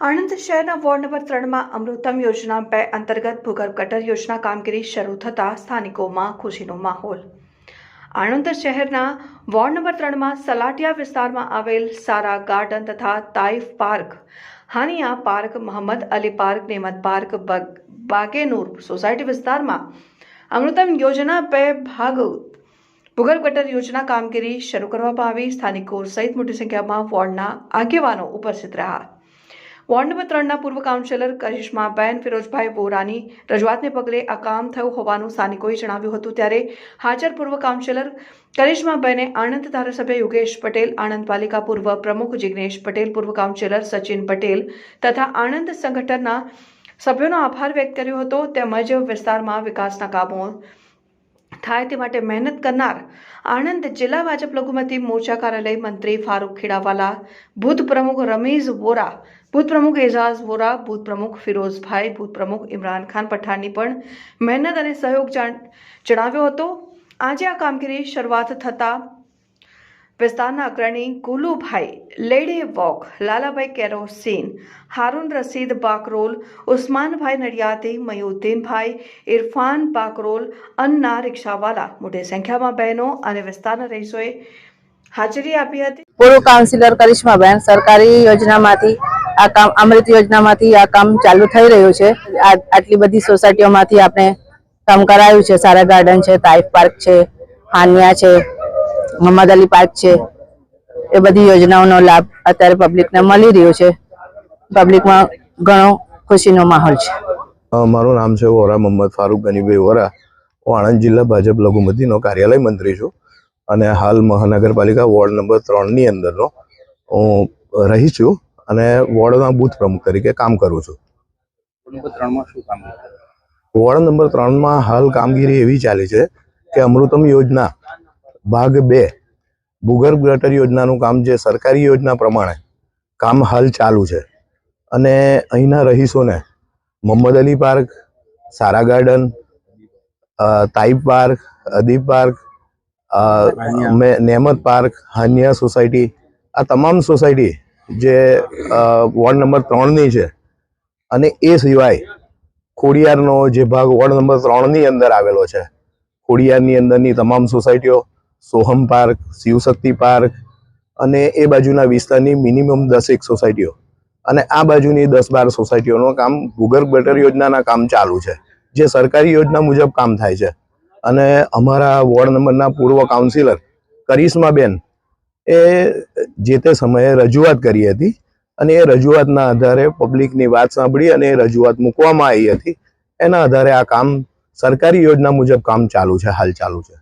આણંદ શહેરના ward number ત્રણમાં અમૃતમ યોજના બે અંતર્ગત ભૂગર્ભ ગટર યોજના કામગીરી શરૂ થતાં સ્થાનિકોમાં ખુશીનો માહોલ. આણંદ શહેરના વોર્ડ નંબર ત્રણમાં સલાટિયા વિસ્તારમાં આવેલ સારા ગાર્ડન તથા Taif park, Haniya park Mohammad Ali park, Nemat park, bug- Bagenoor society વિસ્તારમાં અમૃતમ યોજના બે ભાગ ભૂગર્ભ ગટર યોજના કામગીરી શરૂ કરવામાં આવી. સ્થાનિકો સહિત મોટી સંખ્યામાં વોર્ડના આગેવાનો ઉપસ્થિત રહ્યા. વોર્ડ નંબર ત્રણના પૂર્વ કાઉન્સિલર કરિશ્માબેન ફિરોજભાઈ વોરાની રજૂઆતને પગલે આ કામ થયું હોવાનું સ્થાનિકોએ જણાવ્યું હતું. ત્યારે હાજર પૂર્વ કાઉન્સિલર કરિશ્માબેને આણંદ ધારાસભ્ય યોગેશ પટેલ, આણંદ પાલિકા પૂર્વ પ્રમુખ જિગ્નેશ પટેલ, પૂર્વ કાઉન્સિલર સચિન પટેલ તથા આણંદ સંગઠનના સભ્યોનો આભાર વ્યક્ત કર્યો હતો. તેમજ વિસ્તારમાં વિકાસના કામો થાય તે માટે મહેનત કરનાર આણંદ જિલ્લા ભાજપ લઘુમતી મોરચા કાર્યાલય મંત્રી ફારૂક ખેડાવાલા, ભૂત પ્રમુખ રમીઝ વોરા, ભૂત પ્રમુખ એઝાઝ વોરા, ભૂત પ્રમુખ ફિરોઝભાઈ, ભૂત પ્રમુખ ઇમરાન ખાન પઠાણની પણ મહેનત અને સહયોગ જાણ- જણાવ્યો હતો. આજે આ કામગીરી શરૂઆત થતાં વિસ્તારના અગ્રણી ગુલુભાઈ, લેડે વોક, લાલાભાઈ કેરોસીન, હારૂન રસીદ બાકરોલ, ઉસ્માનભાઈ નડિયાદી, મયુદ્દીનભાઈ, ઇરફાન બાકરોલ, અન્ના રિક્ષાવાલા મોટી સંખ્યામાં બહેનો અને વિસ્તારના રહીશોએ હાજરી આપી હતી. પૂર્વ કાઉન્સિલર કરિશ્માબેન સરકારી યોજનામાંથી આ કામ, અમૃત યોજનામાંથી આ કામ ચાલુ થઈ રહ્યું છે. આટલી બધી સોસાયટીઓમાંથી આપણે કામ કરાયું છે. સારા ગાર્ડન છે તાઇફ પાર્ક છે, હાનિયા છે મોહમ્મદ અલી પાર્ક છે. એ બધી યોજનાઓનો લાભ અત્યારે પબ્લિકને મળી રહ્યો છે. પબ્લિકમાં ઘણો ખુશીનો માહોલ છે. મારું નામ છે વોરા મોહમ્મદ ફારૂક ગનીભાઈ વોરા. હું આણંદ જિલ્લા ભાજપ લઘુમતીનો કાર્યાલય મંત્રી છું અને હાલ મહાનગરપાલિકા વોર્ડ નંબર ત્રણની અંદરનો હું રહી છું અને વોર્ડના બૂથ પ્રમુખ તરીકે કામ કરું છું. વોર્ડ નંબર ત્રણમાં હાલ કામગીરી એવી ચાલી છે કે અમૃતમ યોજના ભાગ બે ભૂગર્ભ ગટર યોજનાનું કામ જે સરકારી યોજના પ્રમાણે કામ હાલ ચાલુ છે. અને અહીંના રહીશોને મોહમ્મદ અલી પાર્ક સારા ગાર્ડન અ, park Adeep park Nemat park Haniya society આ તમામ સોસાયટી જે વોર્ડ નંબર ત્રણની છે. અને એ સિવાય ખોડિયારનો જે ભાગ વોર્ડ નંબર ત્રણની અંદર આવેલો છે. ખોડિયારની અંદરની તમામ સોસાયટીઓ સોહમ પાર્ક, શિવશક્તિ પાર્ક અને એ બાજુના વિસ્તારની મિનિમમ દસેક સોસાયટીઓ. અને આ બાજુની દસ બાર સોસાયટીઓનું કામ ભૂગર્ભ ગટર યોજનાના કામ ચાલુ છે. જે સરકારી યોજના મુજબ કામ થાય છે. અને અમારા વોર્ડ નંબરના પૂર્વ કાઉન્સિલર કરિશ્માબેન એ જે તે સમયે રજૂઆત કરી હતી અને એ રજૂઆતના આધારે પબ્લિકની વાત સાંભળી અને એ રજૂઆત મૂકવામાં આવી હતી. એના આધારે આ કામ સરકારી યોજના મુજબ કામ ચાલુ છે, હાલ ચાલુ છે.